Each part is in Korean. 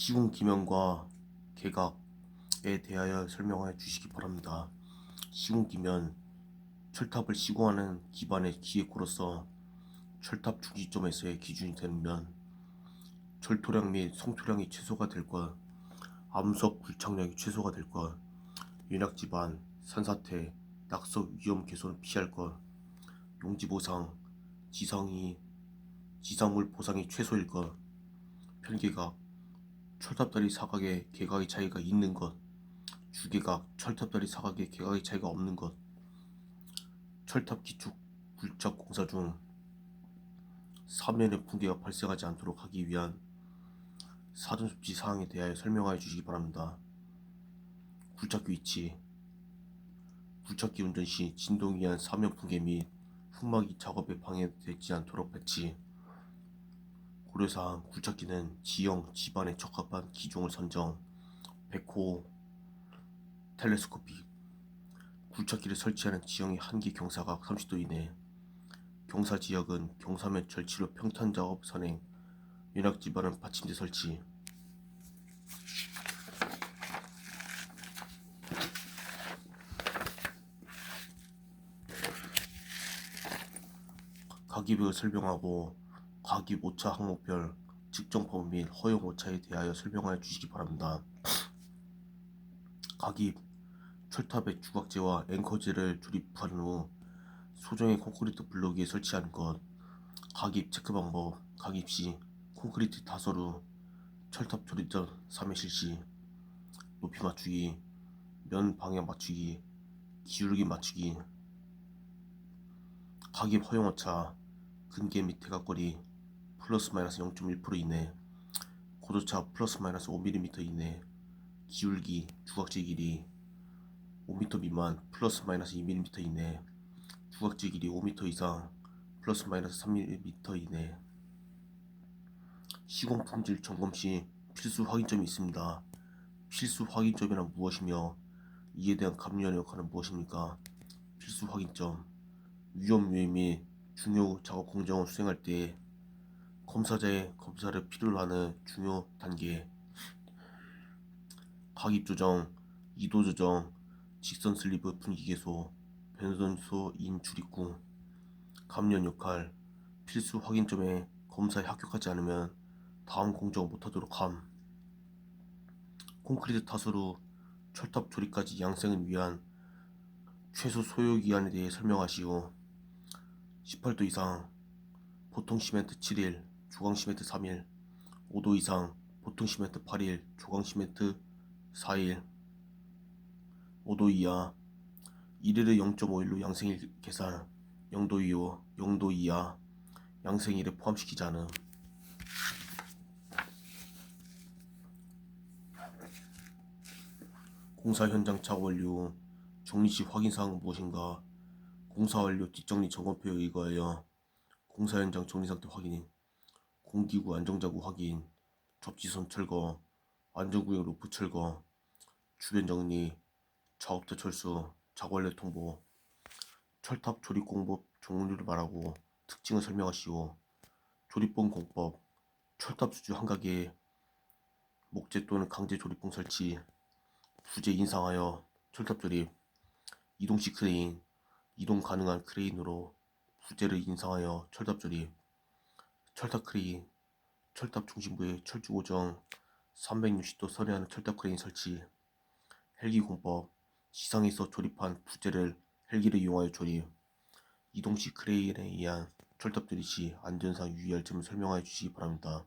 시공 기면과 개각에 대하여 설명해 주시기 바랍니다. 시공 기면 철탑을 시공하는 기반의 기획구로서 철탑 중지점에서의 기준이 되는 면 철토량 및 성토량이 최소가 될 것, 암석 굴착력이 최소가 될 것, 윤곽 지반, 산사태, 낙석 위험 개선을 피할 것, 용지 보상, 지상이 지상물 보상이 최소일 것, 편개각, 철탑다리 사각의 개각의 차이가 있는 것, 주개각, 철탑다리 사각의 개각의 차이가 없는 것, 철탑 기축 굴착 공사 중 사면의 붕괴가 발생하지 않도록 하기 위한 사전 수치 사항에 대하여 설명하여 주시기 바랍니다. 굴착기 위치 굴착기 운전 시 진동에 의한 사면 붕괴 및 흙막이 작업에 방해되지 않도록 배치 고려사항 굴착기는 지형 집안에 적합한 기종을 선정 백호 텔레스코픽 굴착기를 설치하는 지형의 한계 경사각 30도 이내. 경사 지역은 경사면 절치로 평탄 작업 선행 윤곽 집안은 받침대 설치. 가기별을 설명하고 가기 오차 항목별 측정법 및 허용 오차에 대하여 설명하여 주시기 바랍니다. 가깁 철탑에 주각재와 앵커재를 조립한 후 소정의 콘크리트 블록에 설치하는 것 가깁 체크 방법 가깁 시 콘크리트 다소루 철탑 조립 전 3회 실시 높이 맞추기 면 방향 맞추기 기울기 맞추기 가깁 허용 오차 근개 및 대각거리 플러스 마이너스 0.1% 이내 고도차 플러스 마이너스 5mm 이내 기울기 주각지 길이 5m 미만 플러스 마이너스 2mm 이내 주각지 길이 5m 이상 플러스 마이너스 3mm 이내 시공 품질 점검 시 필수 확인점이 있습니다. 필수 확인점이란 무엇이며 이에 대한 감리하는 역할은 무엇입니까? 필수 확인점 위험 요인 및 중요 작업 공정을 수행할 때 검사자의 검사를 필요로 하는 중요 단계. 각입 조정, 이도 조정, 직선 슬리브 분기 개소, 변선소 인 출입구 감면 역할 필수 확인점에 검사에 합격하지 않으면 다음 공정을 못하도록 함. 콘크리트 타수로 철탑 조립까지 양생을 위한 최소 소요 기한에 대해 설명하시오. 18도 이상 보통 시멘트 7일, 조강 시멘트 3일, 5도 이상 보통 시멘트 8일, 조강 시멘트 4일, 5도 이하 1일에 0.5일로 양생일 계산 0도 이후 0도 이하 양생일에 포함시키지 않음. 공사 현장 착업 완료 정리 시 확인 사항은 무엇인가? 공사 완료 뒷정리 점검표에 의거하여 공사 현장 정리 상태 확인, 공기구 안정자구 확인, 접지선 철거, 안전구역 로프 철거, 주변 정리, 작업대 철수, 완료 통보, 철탑 조립 공법 종류를 말하고 특징을 설명하시오. 조립봉 공법, 철탑 수주 한가게, 목재 또는 강제 조립봉 설치, 부재 인상하여 철탑 조립, 이동식 크레인, 이동 가능한 크레인으로 부재를 인상하여 철탑 조립, 철탑 크레인, 철탑 중심부에 철주 고정, 360도 선회하는 철탑 크레인 설치, 헬기 공법, 지상에서 조립한 부재를 헬기를 이용하여 조립, 이동식 크레인에 의한 철탑 조립 시 안전상 유의할 점을 설명하여 주시기 바랍니다.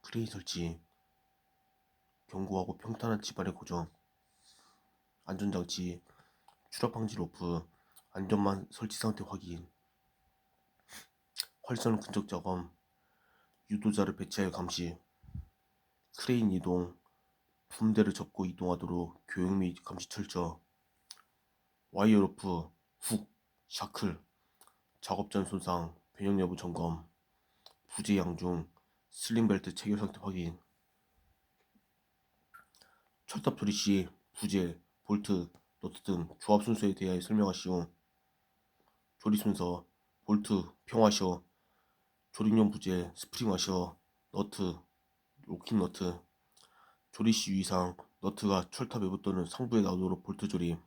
크레인 설치, 견고하고 평탄한 집안의 고정, 안전장치, 추락 방지 로프, 안전만 설치 상태 확인, 활선 근접 작업, 유도자를 배치하여 감시, 크레인 이동, 품대를 접고 이동하도록 교육 및 감시 철저, 와이어 로프, 훅, 샤클, 작업 전 손상, 변형 여부 점검, 부재 양중, 슬링벨트 체결 상태 확인, 철탑 조립 시 부재, 볼트, 노트 등 조합 순서에 대하여 설명하시오. 조립 순서, 볼트, 평화셔, 조립용 부재, 스프링 와셔, 너트, 로킹 너트, 조리시 유의사항, 너트가 철탑 외부 또는 상부에 나오도록 볼트 조립,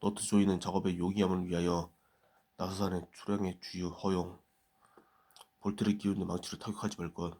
너트 조이는 작업의 용이함을 위하여 나사산의 초량의 주유 허용, 볼트를 끼우는 망치로 타격하지 말 것,